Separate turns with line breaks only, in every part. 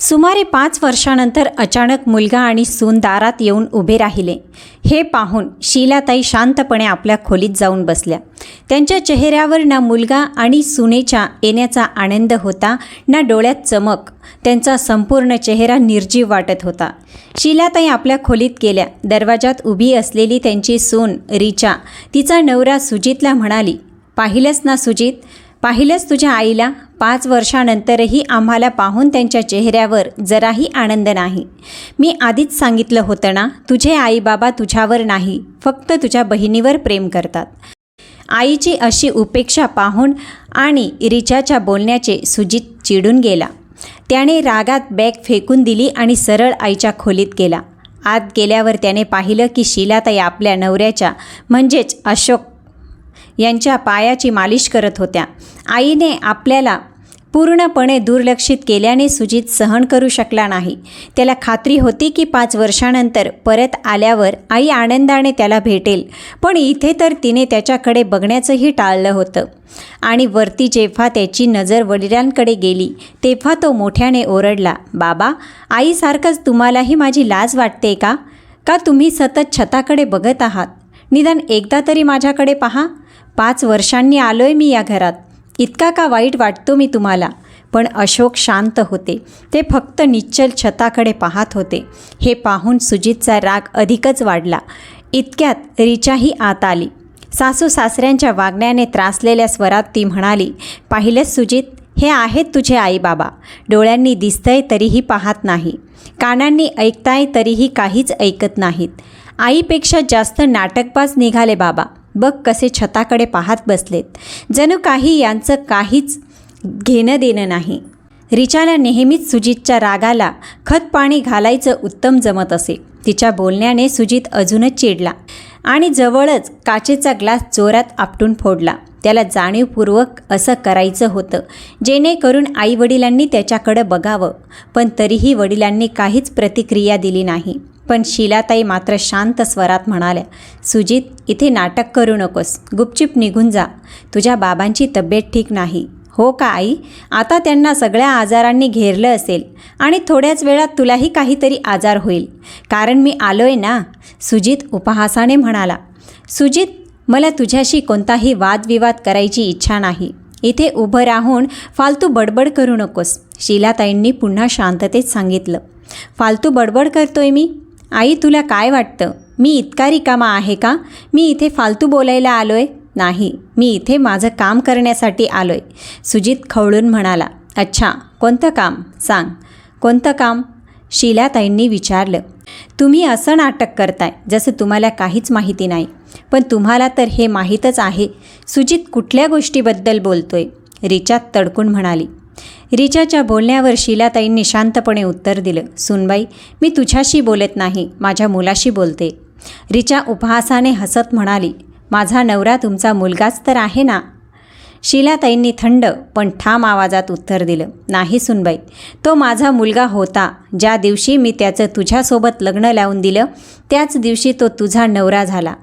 सुमारे पाच वर्षानंतर अचानक मुलगा आणि सून दारात येऊन उभे राहिले. हे पाहून शीलाताई शांतपणे आपल्या खोलीत जाऊन बसल्या. त्यांच्या चेहऱ्यावर ना मुलगा आणि सुनेच्या येण्याचा आनंद होता ना डोळ्यात चमक. त्यांचा संपूर्ण चेहरा निर्जीव वाटत होता. शीलाताई आपल्या खोलीत गेल्या. दरवाजात उभी असलेली त्यांची सून रिचा तिचा नवरा सुजितला म्हणाली पाहिलंच ना सुजित? पाहिलंच तुझ्या आईला? पाच वर्षानंतरही आम्हाला पाहून त्यांच्या चेहऱ्यावर जराही आनंद नाही. मी आधीच सांगितलं होतं ना तुझे आईबाबा तुझ्यावर नाही फक्त तुझ्या बहिणीवर प्रेम करतात. आईची अशी उपेक्षा पाहून आणि रिचाच्या बोलण्याचे सुजित चिडून गेला. त्याने रागात बॅग फेकून दिली आणि सरळ आईच्या खोलीत गेला. आत गेल्यावर त्याने पाहिलं की शीलाताई आपल्या नवऱ्याच्या म्हणजेच अशोक यांच्या पायाची मालिश करत होत्या. आईने आपल्याला पूर्णपणे दुर्लक्षित केल्याने सुजित सहन करू शकला नाही. त्याला खात्री होती की पाच वर्षानंतर परत आल्यावर आई आनंदाने त्याला भेटेल पण इथे तर तिने त्याच्याकडे बघण्याचंही टाळलं होतं. आणि वरती जेव्हा त्याची नजर वडिलांकडे गेली तेव्हा तो मोठ्याने ओरडला बाबा आईसारखंच तुम्हालाही माझी लाज वाटते का? का तुम्ही सतत छताकडे बघत आहात? निदान एकदा तरी माझ्याकडे पहा. पाच वर्षांनी आलोय मी या घरात. इतका का वाईट वाटतो मी तुम्हाला? पण अशोक शांत होते. ते फक्त निश्चल छताकडे पाहत होते. हे पाहून सुजितचा राग अधिकच वाढला. इतक्यात रिचाही आत आली. सासू सासऱ्यांच्या वागण्याने त्रासलेल्या स्वरात ती म्हणाली पाहिलंच सुजित हे आहेत तुझे आईबाबा. डोळ्यांनी दिसतंय तरीही पाहत नाही. कानांनी ऐकताय तरीही काहीच ऐकत नाहीत. आईपेक्षा जास्त नाटकबाज निघाले बाबा. बघ कसे छताकडे पाहत बसलेत. जणू काही यांचं काहीच घेणं देणं नाही. रिचाला नेहमीच सुजितच्या रागाला खत पाणी घालायचं उत्तम जमत असे. तिच्या बोलण्याने सुजित अजूनच चिडला आणि जवळच काचेचा ग्लास जोरात आपटून फोडला. त्याला जाणीवपूर्वक असं करायचं होतं जेणेकरून आईवडिलांनी त्याच्याकडं बघावं पण तरीही वडिलांनी काहीच प्रतिक्रिया दिली नाही. पण शीलाताई मात्र शांत स्वरात म्हणाल्या सुजित इथे नाटक करू नकोस. गुपचूप निघून जा. तुझ्या बाबांची तब्येत ठीक नाही. हो का आई? आता त्यांना सगळ्या आजारांनी घेरलं असेल आणि थोड्याच वेळात तुलाही काहीतरी आजार होईल. कारण मी आलोय ना? सुजित उपहासाने म्हणाला सुजित मला तुझ्याशी कोणताही वादविवाद करायची इच्छा नाही. इथे उभं राहून फालतू बडबड करू नकोस. शीलाताईंनी पुन्हा शांततेत सांगितलं फालतू बडबड करतोय मी? आई तुला काय वाटतं? मी इतका रिकामा आहे का? मी इथे फालतू बोलायला आलोय? नाही मी इथे माझं काम करण्यासाठी आलोय. सुजित खवळून म्हणाला अच्छा कोणतं काम? सांग. कोणतं काम? शिलाताईंनी विचारलं. तुम्ही असं नाटक करताय जसं तुम्हाला काहीच माहिती नाही. पण तुम्हाला तर हे माहीतच आहे. सुजित कुठल्या गोष्टीबद्दल बोलतोय? रिचा तडकून म्हणाली. रिचाच्या बोलण्यावर शीलाताईंनी शांतपणे उत्तर दिलं सुनबाई मी तुझ्याशी बोलत नाही माझ्या मुलाशी बोलते. रिचा उपहासाने हसत म्हणाली माझा नवरा तुमचा मुलगाच तर आहे ना? शीलाताईंनी थंड पण ठाम आवाजात उत्तर दिलं नाही सुनबाई तो माझा मुलगा होता. ज्या दिवशी मी त्याचं तुझ्यासोबत लग्न लावून दिलं त्याच दिवशी तो तुझा नवरा झाला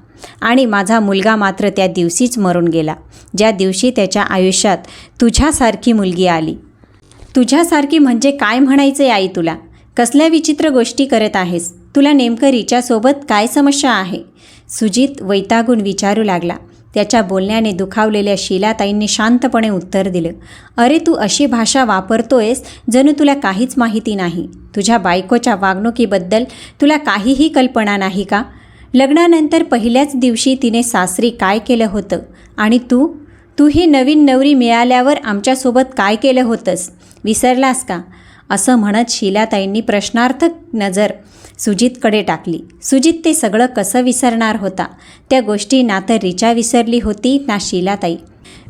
आणि माझा मुलगा मात्र त्या दिवशीच मरून गेला. ज्या दिवशी त्याच्या आयुष्यात तुझ्यासारखी मुलगी आली तुझ्यासारखी म्हणजे काय म्हणायचं आई तुला? कसल्या विचित्र गोष्टी करत आहेस? तुला नेमकं रिच्यासोबत काय समस्या आहे? सुजित वैतागून विचारू लागला. त्याच्या बोलण्याने दुखावलेल्या शीलाताईंनी शांतपणे उत्तर दिलं. अरे तू अशी भाषा वापरतोयस जणू तुला काहीच माहिती नाही. तुझ्या बायकोच्या वागणुकीबद्दल तुला काहीही कल्पना नाही का? लग्नानंतर पहिल्याच दिवशी तिने सासरी काय केलं होतं? आणि तू? तू ही नवीन नवरी मिळाल्यावर आमच्यासोबत काय केलं होतंस? विसरलास का? असं म्हणत शीलाताईंनी प्रश्नार्थक नजर सुजितकडे टाकली. सुजित ते सगळं कसं विसरणार होता? त्या गोष्टी ना तर रिचा विसरली होती ना शीलाताई.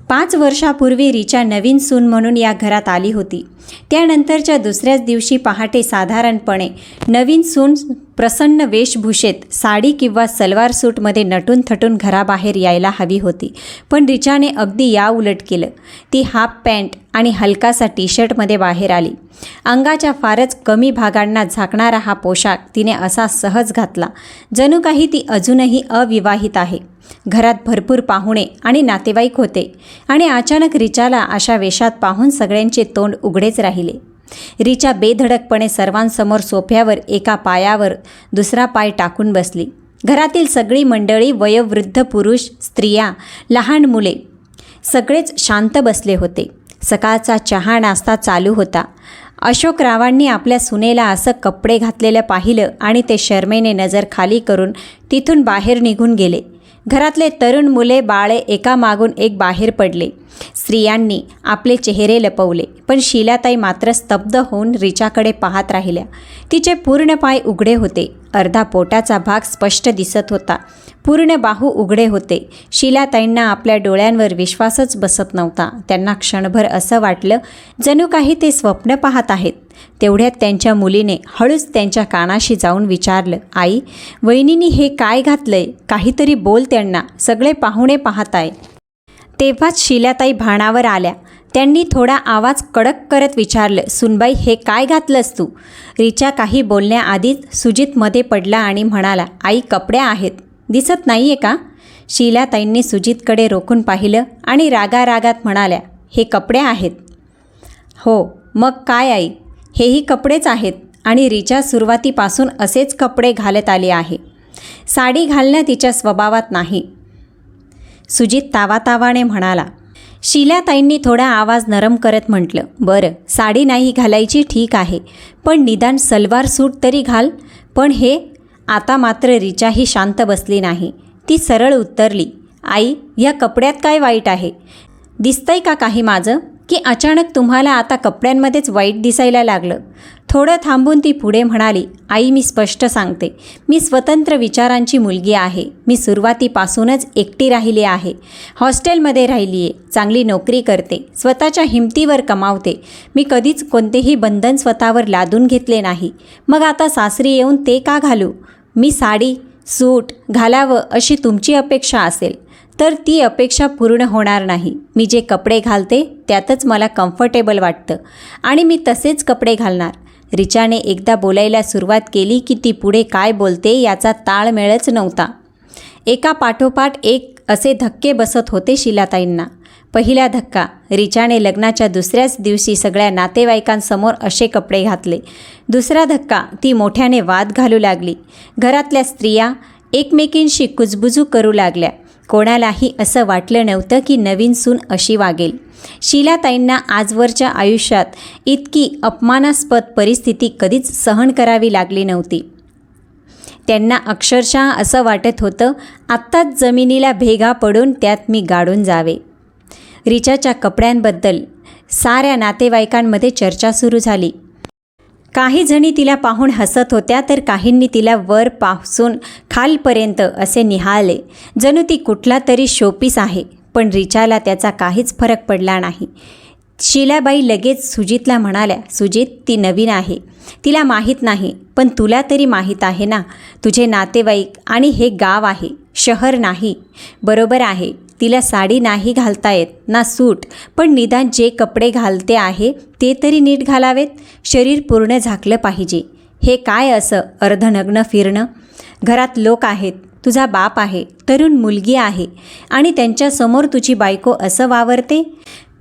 पाच वर्षापूर्वी रिचा नवीन सून म्हणून या घरात आली होती. त्यानंतरच्या दुसऱ्याच दिवशी पहाटे साधारणपणे नवीन सून प्रसन्न वेशभूषेत साडी किंवा सलवार सूटमध्ये नटून थटून घराबाहेर यायला हवी होती. पण रिचाने अगदी या उलट केलं. ती हाफ पॅन्ट आणि हलकासा टी शर्टमध्ये बाहेर आली. अंगाच्या फारच कमी भागांना झाकणारा हा पोशाख तिने असा सहज घातला. जणू काही ती अजूनही अविवाहित आहे. घरात भरपूर पाहुणे आणि नातेवाईक होते आणि अचानक रिचाला अशा वेशात पाहून सगळ्यांचे तोंड उघडेच राहिले. रिचा बेधडकपणे सर्वांसमोर सोफ्यावर एका पायावर दुसरा पाय टाकून बसली. घरातील सगळी मंडळी वयोवृद्ध पुरुष स्त्रिया लहान मुले सगळेच शांत बसले होते. सकाळचा चहा नाश्ता चालू होता. अशोक रावांनी आपल्या सुनेला असं कपडे घातलेलं पाहिलं आणि ते शर्मेने नजर खाली करून तिथून बाहेर निघून गेले. घरातले तरुण मुले बाळे एकामागून एक बाहेर पडले. स्त्रियांनी आपले चेहरे लपवले पण शिलाताई मात्र स्तब्ध होऊन रिचाकडे पाहत राहिल्या. तिचे पूर्ण पाय उघडे होते. अर्धा पोटाचा भाग स्पष्ट दिसत होता. पूर्ण बाहू उघडे होते. शिलाताईंना आपल्या डोळ्यांवर विश्वासच बसत नव्हता. त्यांना क्षणभर असं वाटलं जणू काही ते स्वप्न पाहत आहेत. तेवढ्यात त्यांच्या मुलीने हळूच त्यांच्या कानाशी जाऊन विचारलं आई वहिनीनी हे काय घातलंय? काहीतरी बोल त्यांना सगळे पाहुणे पाहत आहे. तेव्हाच शिलाताई भाणावर आल्या. त्यांनी थोडा आवाज कडक करत विचारलं सुनबाई हे काय घातलंस तू? रिचा काही बोलण्याआधीच सुजित मध्ये पडला आणि म्हणाला आई कपडे आहेत. दिसत नाही आहे का? शिलाताईंनी सुजितकडे रोखून पाहिलं आणि रागारागात म्हणाल्या हे कपडे आहेत. हो मग काय आई? हेही कपडेच आहेत आणि रिचा सुरुवातीपासून असेच कपडे घालत आली आहे. साडी घालणं तिच्या स्वभावात नाही. सुजित तावातावाने म्हणाला शिल्याताईंनी थोडा आवाज नरम करत म्हटलं बरं साडी नाही घालायची ठीक आहे पण निदान सलवार सूट तरी घाल. पण हे आता मात्र रिचाही शांत बसली नाही. ती सरळ उत्तरली आई या कपड्यात काय वाईट आहे? दिसतंय का काही माझं? की अचानक तुम्हाला आता कपड्यांमध्येच वाईट दिसायला लागलं. थोडं थांबून ती पुढे म्हणाली आई मी स्पष्ट सांगते. मी स्वतंत्र विचारांची मुलगी आहे. मी सुरुवातीपासूनच एकटी राहिली आहे. हॉस्टेलमध्ये राहिली आहे चांगली नोकरी करते. स्वतःच्या हिमतीवर कमावते. मी कधीच कोणतेही बंधन स्वतःवर लादून घेतले नाही. मग आता सासरी येऊन ते का घालू? मी साडी सूट घालावं अशी तुमची अपेक्षा असेल. तर ती अपेक्षा पूर्ण होणार नाही. मी जे कपडे घालते त्यातच मला कम्फर्टेबल वाटतं. आणि मी तसेच कपडे घालणार. रिचाने एकदा बोलायला सुरुवात केली की ती पुढे काय बोलते याचा ताळमेळच नव्हता. एका पाठोपाठ एक असे धक्के बसत होते शिलाताईंना. पहिला धक्का. रिचाने लग्नाच्या दुसऱ्याच दिवशी सगळ्या नातेवाईकांसमोर असे कपडे घातले. दुसरा धक्का. ती मोठ्याने वाद घालू लागली. घरातल्या स्त्रिया एकमेकींशी कुजबुजू करू लागल्या. कोणालाही असं वाटलं नव्हतं की नवीन सून अशी वागेल. शीलाताईंना आजवरच्या आयुष्यात इतकी अपमानास्पद परिस्थिती कधीच सहन करावी लागली नव्हती. त्यांना अक्षरशः असं वाटत होतं आत्ताच जमिनीला भेगा पडून त्यात मी गाडून जावे. रिचाच्या कपड्यांबद्दल साऱ्या नातेवाईकांमध्ये चर्चा सुरू झाली. काही जणी तिला पाहून हसत होत्या तर काहींनी तिला वर पासून खालपर्यंत असे निहाळले. जणू ती कुठला तरी शोपीस आहे पण रिचाला त्याचा काहीच फरक पडला नाही. शीलाबाई लगेच सुजितला म्हणाल्या सुजित ती नवीन आहे. तिला माहीत नाही पण तुला तरी माहीत आहे ना तुझे नातेवाईक आणि हे गाव आहे शहर नाही बरोबर आहे. तिला साडी नाही घालता येत ना सूट पण निदान जे कपडे घालते आहे ते तरी नीट घालावेत. शरीर पूर्ण झाकलं पाहिजे. हे काय असं? अर्धनग्न फिरणं? घरात लोक आहेत. तुझा बाप आहे. तरुण मुलगी आहे. आणि त्यांच्यासमोर तुझी बायको असं वावरते?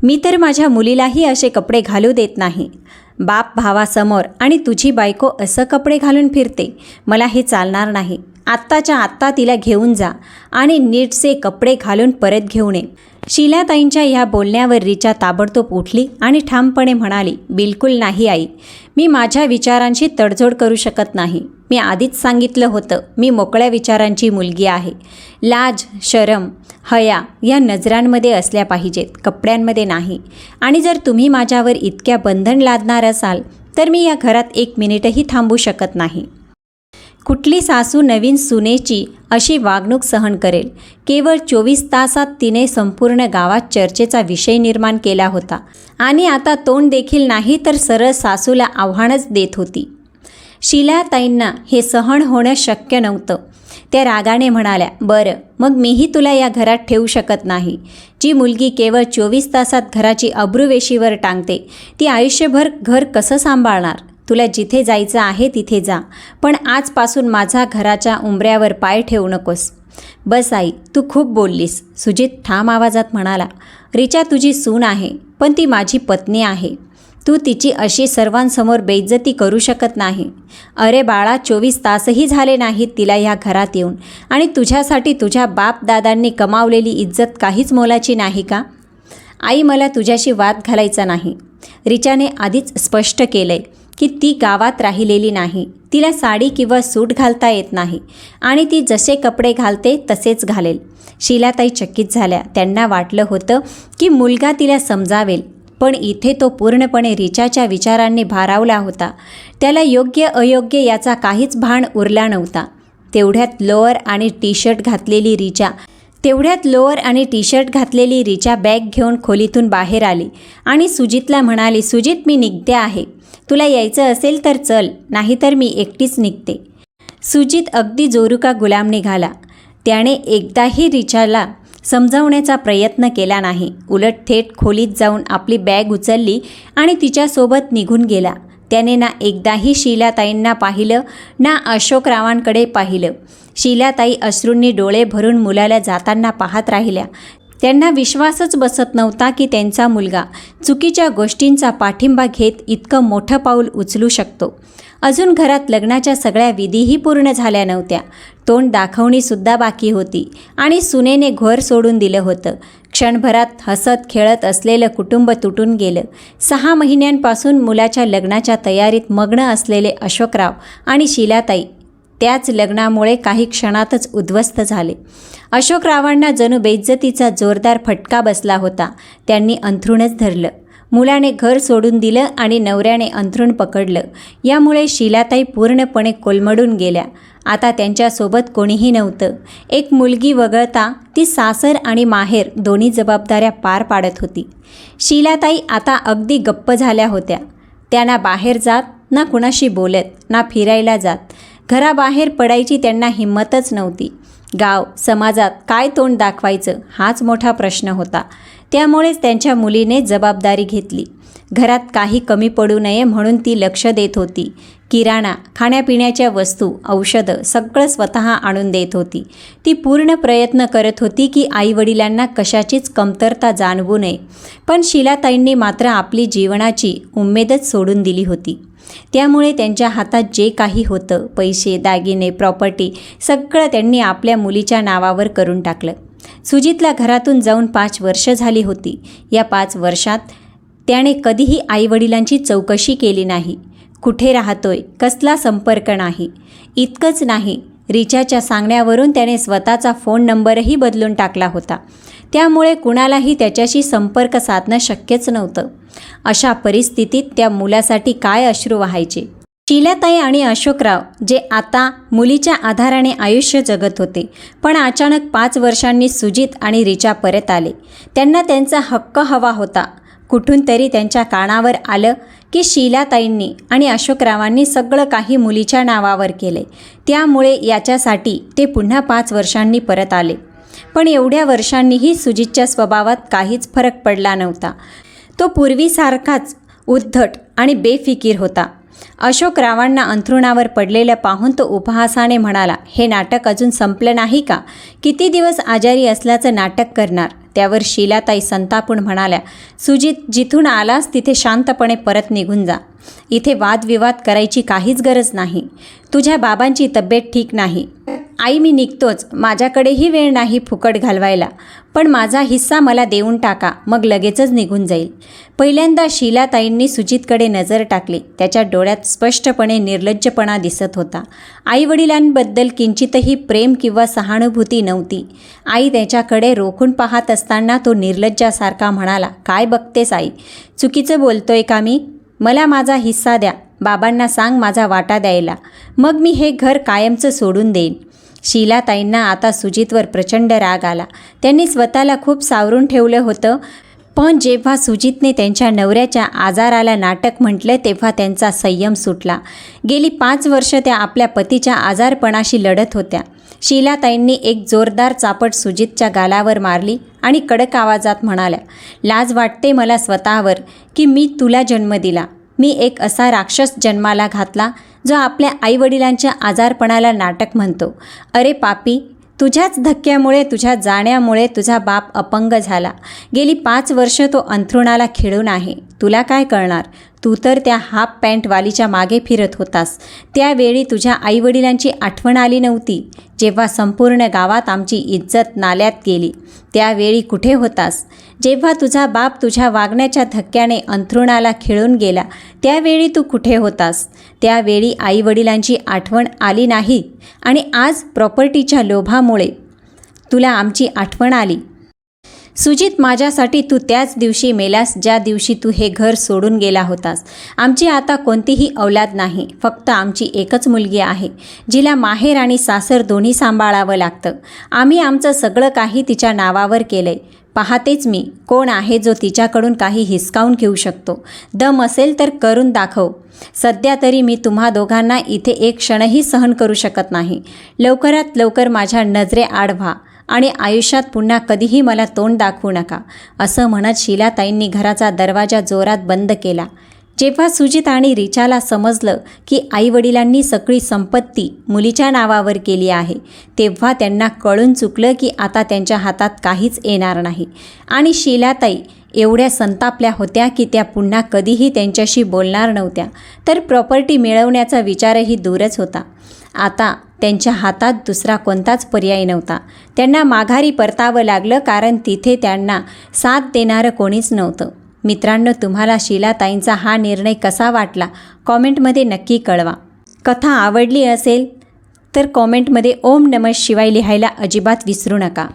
मी तर माझ्या मुलीलाही असे कपडे घालू देत नाही. बाप भावासमोर आणि तुझी बायको असं कपडे घालून फिरते मला हे चालणार नाही. आत्ताच्या आत्ता तिला घेऊन जा आणि नीटचे कपडे घालून परत घेऊन ये. शिलाताईंच्या ह्या बोलण्यावर रिचा ताबडतोब उठली आणि ठामपणे म्हणाली बिलकुल नाही आई. मी माझ्या विचारांशी तडजोड करू शकत नाही. मी आधीच सांगितलं होतं मी मोकळ्या विचारांची मुलगी आहे. लाज शरम हया या नजरांमध्ये असल्या पाहिजेत कपड्यांमध्ये नाही. आणि जर तुम्ही माझ्यावर इतक्या बंधन लादणार असाल तर मी या घरात एक मिनिटही थांबू शकत नाही. कुठली सासू नवीन सुनेची अशी वागणूक सहन करेल? केवळ चोवीस तासात तिने संपूर्ण गावात चर्चेचा विषय निर्माण केला होता. आणि आता तोंड देखील नाही तर सरळ सासूला आव्हानच देत होती. शिलाताईंना हे सहन होणं शक्य नव्हतं. त्या रागाने म्हणाल्या बरं मग मीही तुला या घरात ठेवू शकत नाही. जी मुलगी केवळ चोवीस तासात घराची अब्रुवेशीवर टांगते ती आयुष्यभर घर कसं सांभाळणार? तुला जिथे जायचं आहे तिथे जा पण आजपासून माझा घराच्या उंबऱ्यावर पाय ठेवू नकोस. बस आई तू खूप बोललीस. सुजित ठाम आवाजात म्हणाला रिचा तुझी सून आहे पण ती माझी पत्नी आहे. तू तिची अशी सर्वांसमोर बेइज्जती करू शकत नाही. अरे बाळा चोवीस तासही झाले नाहीत तिला ह्या घरात येऊन. आणि तुझ्यासाठी तुझ्या बाप दादांनी कमावलेली इज्जत काहीच मोलाची नाही का? आई मला तुझ्याशी वाद घालायचा नाही. रिचाने आधीच स्पष्ट केलंय की ती गावात राहिलेली नाही. तिला साडी किंवा सूट घालता येत नाही. आणि ती जसे कपडे घालते तसेच घालेल. शिलाताई चकित झाल्या. त्यांना वाटलं होतं की मुलगा तिला समजावेल. पण इथे तो पूर्णपणे रिचाच्या विचारांनी भारावला होता. त्याला योग्य अयोग्य याचा काहीच भान उरला नव्हता. तेवढ्यात लोअर आणि टी शर्ट घातलेली रिचा तेवढ्यात लोअर आणि टी शर्ट घातलेली रिचा बॅग घेऊन खोलीतून बाहेर आली आणि सुजितला म्हणाली सुजित मी निघते आहे. तुला यायचं असेल तर चल नाहीतर मी एकटीच निघते. सुजित अगदी जोरुका गुलाम निघाला त्याने एकदाही रिचाला समजावण्याचा प्रयत्न केला नाही. उलट थेट खोलीत जाऊन आपली बॅग उचलली आणि तिच्यासोबत निघून गेला. त्याने ना एकदाही शीलाताईंना पाहिलं ना अशोकरावांकडे पाहिलं. शीलाताई अश्रूंनी डोळे भरून मुलाला जाताना पाहत राहिल्या. त्यांना विश्वासच बसत नव्हता की त्यांचा मुलगा चुकीच्या गोष्टींचा पाठिंबा घेत इतकं मोठं पाऊल उचलू शकतो. अजून घरात लग्नाच्या सगळ्या विधीही पूर्ण झाल्या नव्हत्या. तोंड दाखवणीसुद्धा बाकी होती आणि सुनेने घर सोडून दिलं होतं. क्षणभरात हसत खेळत असलेलं कुटुंब तुटून गेलं. सहा महिन्यांपासून मुलाच्या लग्नाच्या तयारीत मग्न असलेले अशोकराव आणि शिलाताई त्याच लग्नामुळे काही क्षणातच उद्ध्वस्त झाले. अशोकरावांना जणू बेइज्जतीचा जोरदार फटका बसला होता. त्यांनी अंथरूणच धरलं. मुलाने घर सोडून दिलं आणि नवऱ्याने अंथरूण पकडलं. यामुळे शिलाताई पूर्णपणे कोलमडून गेल्या. आता त्यांच्यासोबत कोणीही नव्हतं. एक मुलगी वगळता ती सासर आणि माहेर दोन्ही जबाबदाऱ्या पार पाडत होती. शीलाताई आता अगदी गप्प झाल्या होत्या. त्यांना बाहेर जात ना कुणाशी बोलत ना फिरायला जात. घराबाहेर पडायची त्यांना हिंमतच नव्हती. गाव समाजात काय तोंड दाखवायचं हाच मोठा प्रश्न होता. त्यामुळेच त्यांच्या मुलीने जबाबदारी घेतली. घरात काही कमी पडू नये म्हणून ती लक्ष देत होती. किराणा खाण्यापिण्याच्या वस्तू औषधं सगळं स्वतः आणून देत होती. ती पूर्ण प्रयत्न करत होती की आईवडिलांना कशाचीच कमतरता जाणवू नये. पण शिलाताईंनी मात्र आपली जीवनाची उमेदच सोडून दिली होती. त्यामुळे त्यांच्या हातात जे काही होतं पैसे दागिने प्रॉपर्टी सगळं त्यांनी आपल्या मुलीच्या नावावर करून टाकलं. सुजितला घरातून जाऊन पाच वर्ष झाली होती. या पाच वर्षात त्याने कधीही आईवडिलांची चौकशी केली नाही. कुठे राहतोय? कसला संपर्क नाही? इतकंच नाही. रिचाच्या सांगण्यावरून त्याने स्वतःचा फोन नंबरही बदलून टाकला होता. त्यामुळे कुणालाही त्याच्याशी संपर्क साधणं शक्यच नव्हतं. अशा परिस्थितीत त्या मुलासाठी काय अश्रू व्हायचे? शिलाताई आणि अशोकराव जे आता मुलीच्या आधाराने आयुष्य जगत होते पण अचानक पाच वर्षांनी सुजित आणि रिचा परत आले. त्यांना त्यांचा हक्क हवा होता. कुठून तरी त्यांच्या कानावर आलं की शीलाताईंनी आणि अशोकरावांनी सगळं काही मुलीच्या नावावर केले त्यामुळे याच्यासाठी ते पुन्हा पाच वर्षांनी परत आले. पण एवढ्या वर्षांनीही सुजितच्या स्वभावात काहीच फरक पडला नव्हता. तो पूर्वीसारखाच उद्धट आणि बेफिकीर होता. अशोकरावांना अंथरुणावर पडलेलं पाहून तो उपहासाने म्हणाला हे नाटक अजून संपलं नाही का? किती दिवस आजारी असल्याचं नाटक करणार? त्यावर शीलाताई संतापून म्हणाल्या सुजित जिथून आलास तिथे शांतपणे परत निघून जा. इथे वादविवाद करायची काहीच गरज नाही. तुझ्या बाबांची तब्येत ठीक नाही. आई मी निघतोच. माझ्याकडेही वेळ नाही फुकट घालवायला. पण माझा हिस्सा मला देऊन टाका. मग लगेचच निघून जाईल. पहिल्यांदा शीलाताईंनी सुजितकडे नजर टाकली. त्याच्या डोळ्यात स्पष्टपणे निर्लज्जपणा दिसत होता. आईवडिलांबद्दल किंचितही प्रेम किंवा सहानुभूती नव्हती. आई त्याच्याकडे रोखून पाहत असताना तो निर्लज्जासारखा म्हणाला काय बघतेस आई? चुकीचं बोलतोय का मी? मला माझा हिस्सा द्या. बाबांना सांग माझा वाटा द्यायला. मग मी हे घर कायमचं सोडून देईन. शीलाताईंना आता सुजितवर प्रचंड राग आला. त्यांनी स्वतःला खूप सावरून ठेवलं होतं पण जेव्हा सुजितने त्यांच्या नवऱ्याच्या आजाराला नाटक म्हटलं तेव्हा त्यांचा संयम सुटला. गेली पाच वर्ष त्या आपल्या पतीच्या आजारपणाशी लढत होत्या. शीलाताईंनी एक जोरदार चापट सुजितच्या गालावर मारली आणि कडक आवाजात म्हणाल्या लाज वाटते मला स्वतःवर की मी तुला जन्म दिला. मी एक असा राक्षस जन्माला घातला जो आपल्या आईवडिलांच्या आजारपणाला नाटक म्हणतो. अरे पापी तुझ्याच धक्क्यामुळे तुझ्या जाण्यामुळे तुझा बाप अपंग झाला. गेली पाच वर्ष तो अंथरुणाला खिळून आहे. तुला काय कळणार? तू तर त्या हाफ पॅन्टवालीच्या मागे फिरत होतास. त्यावेळी तुझ्या आईवडिलांची आठवण आली नव्हती. जेव्हा संपूर्ण गावात आमची इज्जत नाल्यात गेली. त्यावेळी कुठे होतास? जेव्हा तुझा बाप तुझ्या वागण्याच्या धक्क्याने अंथरुणाला खिळून गेला त्यावेळी तू कुठे होतास? त्यावेळी आईवडिलांची आठवण आली नाही. आणि आज प्रॉपर्टीच्या लोभामुळे तुला आमची आठवण आली. सुजित माझ्यासाठी तू त्याच दिवशी मेलास ज्या दिवशी तू हे घर सोडून गेला होतास. आमची आता कोणतीही औलाद नाही फक्त आमची एकच मुलगी आहे जिला माहेर आणि सासर दोन्ही सांभाळावं लागतं. आम्ही आमचं सगळं काही तिच्या नावावर केलं आहे पाहतेच मी कोण आहे जो तिच्याकडून काही हिसकावून घेऊ शकतो. दम असेल तर करून दाखव. सध्या तरी मी तुम्हा दोघांना इथे एक क्षणही सहन करू शकत नाही. लवकरात लवकर माझ्या नजरे आड व्हा आणि आयुष्यात पुन्हा कधीही मला तोंड दाखवू नका असं म्हणत शीलाताईंनी घराचा दरवाजा जोरात बंद केला. जेव्हा सुजित आणि रिचाला समजलं की आईवडिलांनी सगळी संपत्ती मुलीच्या नावावर केली आहे तेव्हा त्यांना कळून चुकलं की आता त्यांच्या हातात काहीच येणार नाही. आणि शीलाताई एवढ्या संतापल्या होत्या की त्या पुन्हा कधीही त्यांच्याशी बोलणार नव्हत्या तर प्रॉपर्टी मिळवण्याचा विचारही दूरच होता. आता त्यांच्या हातात दुसरा कोणताच पर्याय नव्हता. त्यांना माघारी परतावं लागलं कारण तिथे त्यांना साथ देणारं कोणीच नव्हतं. मित्रांनो तुम्हाला शीलाताईंचा हा निर्णय कसा वाटला? कॉमेंटमध्ये नक्की कळवा. कथा आवडली असेल तर कॉमेंटमध्ये ओम नमः शिवाय लिहायला अजिबात विसरू नका.